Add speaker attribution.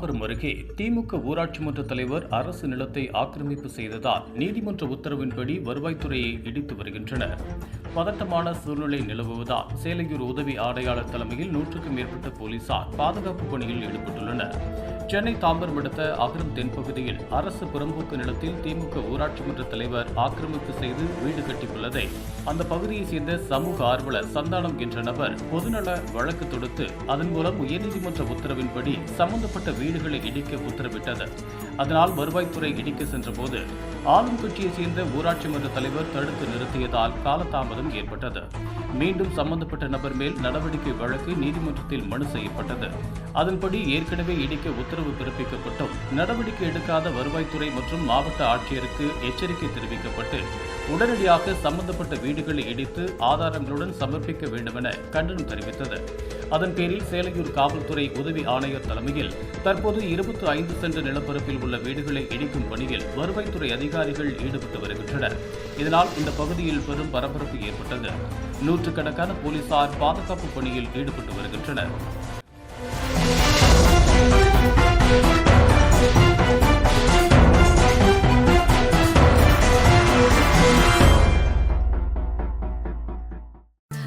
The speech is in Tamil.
Speaker 1: அருகே திமுக ஊராட்சி மன்ற தலைவர் அரசு நிலத்தை ஆக்கிரமிப்பு செய்ததால் நீதிமன்ற உத்தரவின்படி வருவாய்த்துறையை இடித்து வருகின்றனர். பதட்டமான சூழ்நிலை நிலவுவதால் சேலையூர் உதவி ஆணையாளர் தலைமையில் நூற்றுக்கும் மேற்பட்ட போலீசார் பாதுகாப்பு பணியில் ஈடுபட்டுள்ளனர். சென்னை தாம்பரம் அடுத்த அகரம் தென்பகுதியில் அரசு புறம்போக்கு நிலத்தில் திமுக ஊராட்சி மன்ற தலைவர் ஆக்கிரமிப்பு செய்து வீடு கட்டியுள்ளதை அந்த பகுதியைச் சேர்ந்த சமூக ஆர்வலர் சந்தானம் என்ற நபர் பொதுநல வழக்கு தொடுத்து அதன் மூலம் உயர்நீதிமன்ற உத்தரவின்படி சம்பந்தப்பட்ட வீடுகளை இடிக்க உத்தரவிட்டது. அதனால் வருவாய்த்துறை இடிக்க சென்றபோது ஆளும் கட்சியைச் சேர்ந்த ஊராட்சி மன்ற தலைவர் தடுத்து நிறுத்தியதால் காலதாமதம் ஏற்பட்டது. மீண்டும் சம்பந்தப்பட்ட நபர் மேல் நடவடிக்கை வழக்கு நீதிமன்றத்தில் மனு செய்யப்பட்டது. அதன்படி ஏற்கனவே இடிக்க உத்தரவு பிறப்பிக்கப்பட்டும் நடவடிக்கை எடுக்காத வருவாய்த்துறை மற்றும் மாவட்ட ஆட்சியருக்கு எச்சரிக்கை தெரிவிக்கப்பட்டு உடனடியாக சம்பந்தப்பட்ட வீடுகளை இடித்து ஆதாரங்களுடன் சமர்ப்பிக்க வேண்டுமென கண்டனம் தெரிவித்தது. அதன் பேரில் சேலையூர் காவல்துறை உதவி ஆணையர் தலைமையில் தற்போது இருபத்தி ஐந்து சென்ட் நிலப்பரப்பில் உள்ள வீடுகளை இடிக்கும் பணியில் வருவாய்த்துறை அதிகாரிகள் ஈடுபட்டு வருகின்றனர். இதனால் இந்த பகுதியில் பெரும் பரபரப்பு ஏற்பட்டது. நூற்றுக்கணக்கான போலீசார் பாதுகாப்பு பணியில் ஈடுபட்டு வருகின்றனர்.